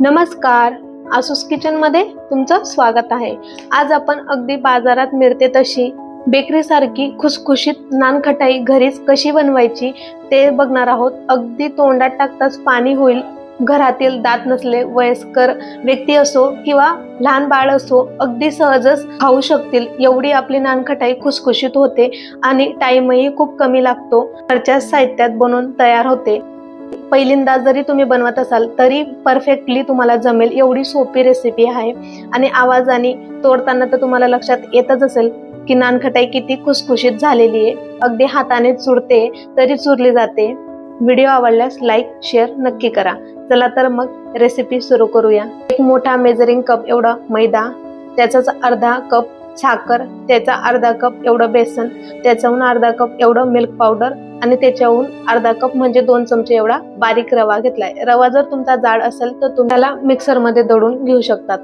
नमस्कार. आसूस किचनमध्ये तुमचं स्वागत आहे. आज आपण अगदी बाजारात मिळते तशी बेकरी सारखी खुसखुशीत नानखटाई घरीच कशी बनवायची ते बघणार आहोत. अगदी तोंडात टाकताच पाणी होईल. घरातील दात नसले वयस्कर व्यक्ती असो किंवा लहान बाळ असो अगदी सहजच खाऊ शकतील. एवढी आपली नानखटाई खुसखुशीत होते आणि टाइमही खूप कमी लागतो. घरच्या साहित्यात बनवून तयार होते. पहिल्यांदा जरी तुम्ही बनवत असाल तरी परफेक्टली तुम्हाला जमेल. एवढी सोपी रेसिपी आहे. आणि आवाजाने तोडताना तर तुम्हाला लक्षात येतच असेल की नानखटाई किती खुसखुशीत झालेली आहे. अगदी हाताने चुरते तरी चुरली जाते. व्हिडिओ आवडल्यास लाईक शेअर नक्की करा. चला तर मग रेसिपी सुरू करूया. एक मोठा मेजरिंग कप एवढा मैदा त्याचाच अर्धा कप साखर त्याचा अर्धा कप एवढं बेसन त्याच्याहून अर्धा कप एवढं मिल्क पावडर आणि त्याच्याहून अर्धा कप म्हणजे दोन चमचे एवढा बारीक रवा घेतलाय. रवा जर तुमचा जाड असेल तर तुम्हाला मिक्सरमध्ये दळून घेऊ शकतात.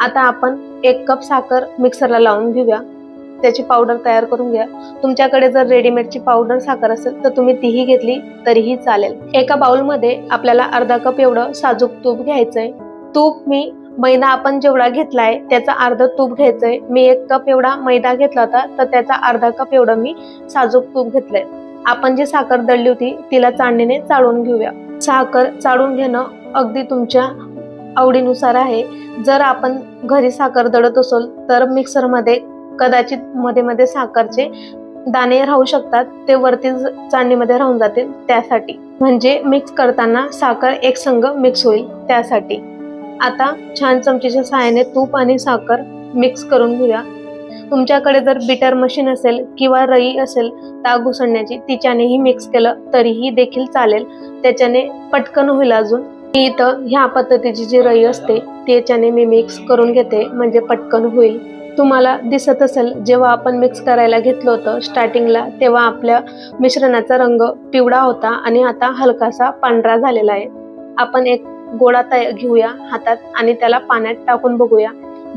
आता आपण एक कप साखर मिक्सरला लावून घेऊया. त्याची पावडर तयार करून घ्या. तुमच्याकडे जर रेडीमेडची पावडर साखर असेल तर तुम्ही तीही घेतली तरीही चालेल. एका बाउलमध्ये आपल्याला अर्धा कप एवढं साजूक तूप घ्यायचंय. तूप मी मैदा आपण जेवढा घेतलाय त्याचा अर्धा तूप घ्यायचंय. मी एक कप एवढा मैदा घेतला होता तर त्याचा अर्धा कप एवढं मी साजूक तूप घेतलंय. आपण जी साखर दळली होती तिला चाळणीने चाळून घेऊया. साखर चाळून घेणं अगदी तुमच्या आवडीनुसार आहे. जर आपण घरी साखर दळत असेल तर मिक्सरमध्ये कदाचित मध्ये मध्ये साखरचे दाणे राहू शकतात ते वरती चाळणीमध्ये राहून जातील त्यासाठी. म्हणजे मिक्स करताना साखर एक संघ मिक्स होईल त्यासाठी. आता छान चमचीच्या सहाय्याने तूप आणि साखर मिक्स करून घेऊया. तुमच्याकडे जर बिटर मशीन असेल किंवा रई असेल ताग घुसळण्याची तिच्यानेही मिक्स केलं तरीही देखील चालेल. त्याच्याने पटकन होईल अजून. मी इथं ह्या पद्धतीची जी रई असते त्याच्याने मी मिक्स करून घेते म्हणजे पटकन होईल. तुम्हाला दिसत असेल जेव्हा आपण मिक्स करायला घेतलं होतं स्टार्टिंगला तेव्हा आपल्या मिश्रणाचा रंग पिवळा होता आणि आता हलकासा पांढरा झालेला आहे. आपण एक गोळा तया घेऊया हातात आणि त्याला पाण्यात टाकून बघूया.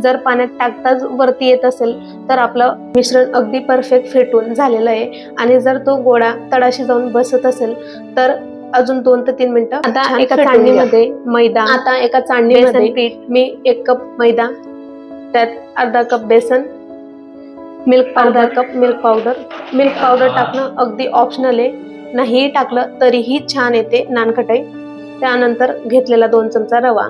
जर पाण्यात टाकताच वरती येत असेल तर आपलं मिश्रण अगदी परफेक्ट फेटून झालेलं आहे. आणि जर तो गोळा तळाशी जाऊन बसत असेल तर अजून दोन ते तीन मिनिटं आता एका चाळणीमध्ये मैदा आता एका चाळणीमध्ये पीठ मी एक कप मैदा त्यात अर्धा कप बेसन मिल्क अर्धा cup milk powder milk powder टाकणं अगदी ऑप्शनल आहे. नाही टाकलं तरीही छान येते नानखटाई. त्यानंतर घेतलेला दोन चमचा रवा.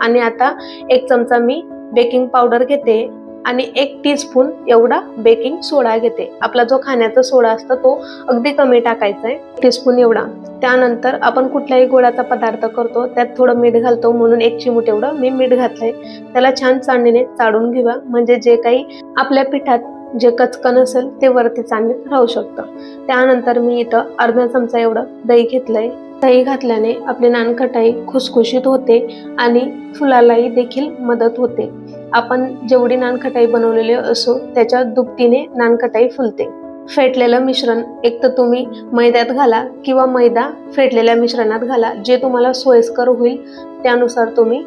आणि आता एक चमचा मी बेकिंग पावडर घेते आणि एक टीस्पून एवढा बेकिंग सोडा घेते. आपला जो खाण्याचा सोडा असतो तो अगदी कमी टाकायचा आहे. टीस्पून एवढा. त्यानंतर आपण कुठल्याही गोळाचा पदार्थ करतो त्यात थोडं मीठ घालतो म्हणून एक चिमूट एवढं मी मीठ घातलंय. त्याला छान चांदणीने चाळून घेवा म्हणजे जे काही आपल्या पिठात जे कचकन असेल ते वरती चांदणीत राहू शकतं. त्यानंतर मी इथं अर्धा चमचा एवढं दही घेतलंय. दही घातल्याने आपली नानखटाई खुसखुशीत होते आणि फुलालाही देखील मदत होते. आपण जेवढी नानखटाई बनवलेली असो त्याच्या दुपटीने नानखटाई फुलते. फेटलेलं मिश्रण एक तर तुम्ही मैद्यात घाला किंवा मैदा फेटलेल्या मिश्रणात घाला जे तुम्हाला सोयीस्कर होईल त्यानुसार तुम्ही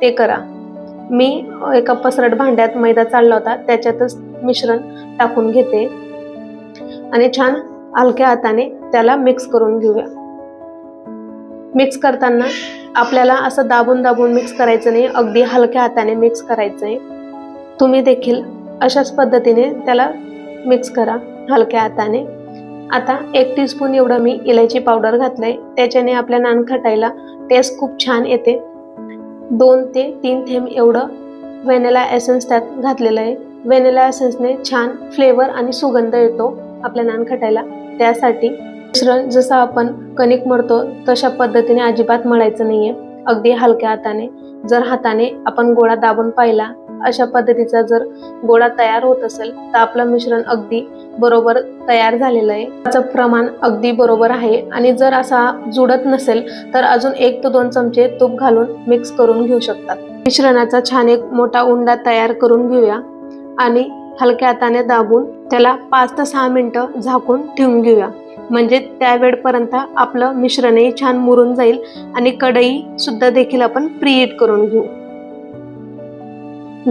ते करा. मी एका पसरट भांड्यात मैदा चालला होता त्याच्यातच मिश्रण टाकून घेते. आणि छान हलक्या हाताने त्याला मिक्स करून घेऊया. मिक्स करताना आपल्याला असं दाबून दाबून मिक्स करायचं नाही. अगदी हलक्या हाताने मिक्स करायचं आहे तुम्ही देखील अशाच पद्धतीने त्याला मिक्स करा हलक्या हाताने. आता एक टीस्पून एवढं मी इलायची पावडर घातलं आहे त्याच्याने आपल्या नानखटायला टेस्ट खूप छान येते. दोन ते तीन थेंब एवढं व्हॅनिला एसन्स त्यात घातलेलं आहे. व्हॅनिला एसन्सने छान फ्लेवर आणि सुगंध येतो आपल्या नानखटायला. त्यासाठी मिश्रण जसं आपण कणिक मळतो तशा पद्धतीने अजिबात मळायचं नाहीये. अगदी हलक्या हाताने. जर हाताने आपण गोळा दाबून पाहिला अशा पद्धतीचा जर गोळा तयार होत असेल तर आपलं मिश्रण अगदी बरोबर तयार झालेलं आहे. त्याचं प्रमाण अगदी बरोबर आहे. आणि जर असा जुडत नसेल तर अजून एक ते दोन चमचे तूप घालून मिक्स करून घेऊ शकतात. मिश्रणाचा छान एक मोठा उंडा तयार करून घेऊया. आणि हलक्या हाताने दाबून त्याला पाच ते सहा मिनटं झाकून ठेवून घेऊया. म्हणजे त्या वेळपर्यंत आपलं मिश्रणही छान मुरून जाईल आणि कढई सुद्धा देखील आपण प्रीहीट करून घेऊ.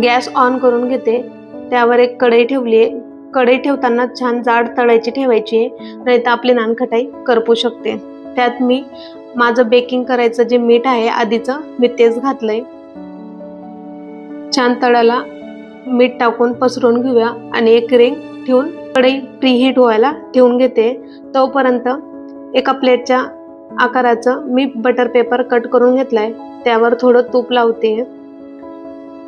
गॅस ऑन करून घेते. त्यावर एक कढई ठेवली आहे. कढई ठेवताना छान जाड तळायची ठेवायची आहे. नाही तर आपली नानखटाई करपू शकते. त्यात मी माझं बेकिंग करायचं जे मीठ आहे आधीचं मी तेच घातलंय. छान तळाला मीठ टाकून पसरून घेऊया आणि एक रिंग ठेवून कढई प्रीहीट व्हायला ठेवून घेते. तोपर्यंत एका प्लेटच्या आकाराचं मी बटर पेपर कट करून घेतलाय. त्यावर थोडं तूप लावते.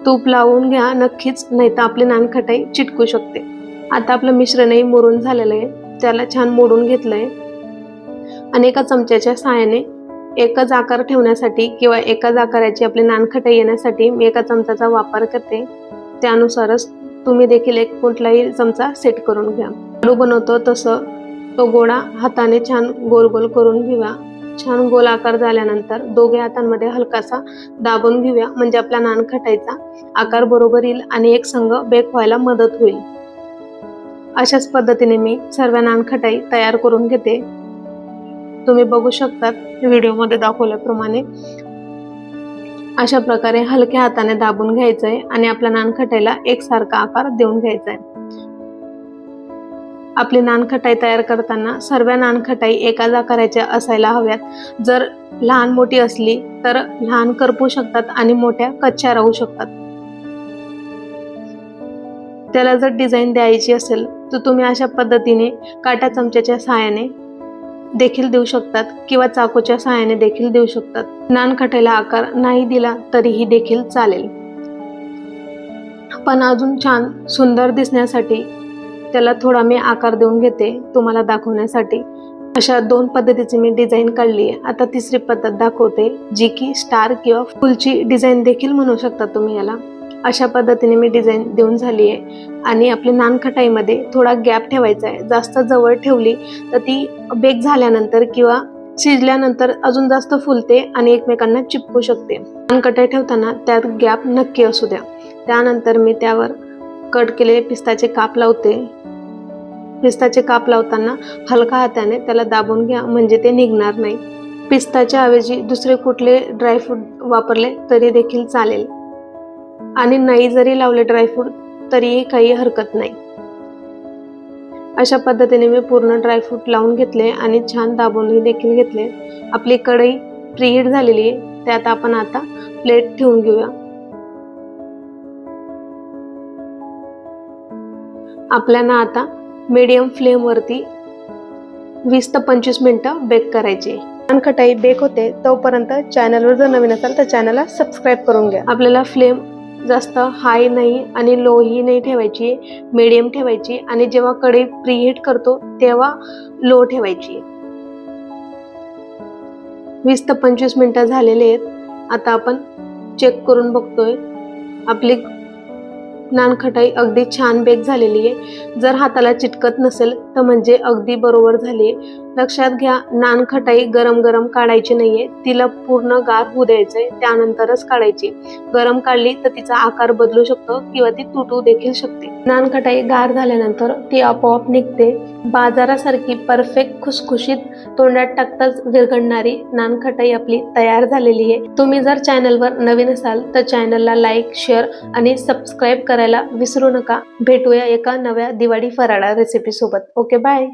तूप लावून घ्या नक्कीच नाही तर आपली नानखटाई चिटकू शकते. आता आपलं मिश्रणही मुरून झालेलं आहे. त्याला छान मोडून घेतलंय. आणि एका चमच्याच्या सहाय्याने एकच आकार ठेवण्यासाठी किंवा एकाच आकाराची आपली नानखटाई येण्यासाठी मी एका चमचाचा वापर करते. त्यानुसारच तुम्ही देखील एक कुठलाही चमचा सेट करून घ्या. लाडू बनवतो तसं तो गोळा हाताने छान गोल गोल करून घेऊया. छान गोल आकार झाल्यानंतर दोघे हातांमध्ये हलकासा दाबून घेऊया म्हणजे आपला नानखटाईचा आकार बरोबर येईल आणि एक संघ बेक व्हायला मदत होईल. अशाच पद्धतीने मी सर्व नानखटाई तयार करून घेते. तुम्ही बघू शकतात व्हिडिओमध्ये दाखवल्याप्रमाणे अशा प्रकारे हलक्या हाताने दाबून घ्यायचंय आणि आपल्या नानखटाईला एकसारखा आकार देऊन घ्यायचा आहे आपली नानखटाई तयार करताना सर्व नानखटाई एकाच आकाराच्या असायला हव्यात. जर लहान मोठी असली तर लहान करपू शकतात आणि मोठ्या कच्च्या राहू शकतात. त्याला जर डिझाईन द्यायची असेल तर तुम्ही अशा पद्धतीने काटा चमच्याच्या सहाय्याने देखील देऊ शकतात किंवा चाकूच्या सहाय्याने देखील देऊ शकतात. नानखटाईला आकार नाही दिला तरीही देखील चालेल. पण अजून छान सुंदर दिसण्यासाठी त्याला थोडा मी आकार देऊन घेते तुम्हाला दाखवण्यासाठी. अशा दोन पद्धतीची मी डिझाईन काढली आहे. आता तिसरी पद्धत दाखवते जी की स्टार किंवा फुलची डिझाईन देखील म्हणू शकता तुम्ही याला. अशा पद्धतीने मी डिझाईन देऊन झाली आहे आणि आपली नानखटाईमध्ये थोडा गॅप ठेवायचा आहे. जास्त जवळ ठेवली तर ती बेक झाल्यानंतर किंवा शिजल्यानंतर अजून जास्त फुलते आणि एकमेकांना चिपकू शकते. नानकटाई ठेवताना त्यात गॅप नक्की असू द्या. त्यानंतर मी त्यावर कट केलेले पिस्ताचे काप लावते. पिस्ताचे काप लावताना हलका हाताने त्याला दाबून घ्या म्हणजे ते निघणार नाही. पिस्ताच्या ऐवजी दुसरे कुठले ड्रायफ्रूट वापरले तरी देखील चालेल. आणि नाही जरी लावले ड्रायफ्रूट तरीही काही हरकत नाही. अशा पद्धतीने मी पूर्ण ड्रायफ्रूट लावून घेतले आणि छान दाबूनही देखील घेतले. आपली कढई प्रीहीट झालेली आहे त्यात आपण आता प्लेट ठेवून घेऊया. आपल्याला आता मीडियम फ्लेमवरती वीस ते पंचवीस मिनटं बेक करायची खटाई बेक होते तोपर्यंत चॅनलवर जर नवीन असाल तर चॅनलला सबस्क्राईब करून घ्या. आपल्याला फ्लेम जास्त हाय नाही आणि लो ही नाही ठेवायची मीडियम ठेवायची आणि जेव्हा कढई प्रीहीट करतो तेव्हा लो ठेवायची. वीस ते पंचवीस मिनिटं झालेले आहेत. आता आपण चेक करून बघतोय. आपली नानखटाई अगदी छान बेक झालेली आहे. जर हाताला चिटकत नसेल तर म्हणजे अगदी बरोबर झाली आहे. लक्षात घ्या नानखटाई गरम गरम काढायची नाहीये. तिला पूर्ण गार होऊ द्यायचंय त्यानंतरच काढायची. गरम काढली तर तिचा आकार बदलू शकतो किंवा ती तुटू देखील शकते. नानखटाई गार झाल्यानंतर ती आपोआप निघते. बाजारासारखी परफेक्ट खुसखुशीत तोंडात टाकताच विरघडणारी नानखटाई आपली तयार झालेली आहे. तुम्ही जर चॅनलवर नवीन असाल तर चॅनलला लाईक शेअर आणि सबस्क्राईब करायला विसरू नका. भेटूया एका नव्या दिवाळी फराळा रेसिपी सोबत. Okay bye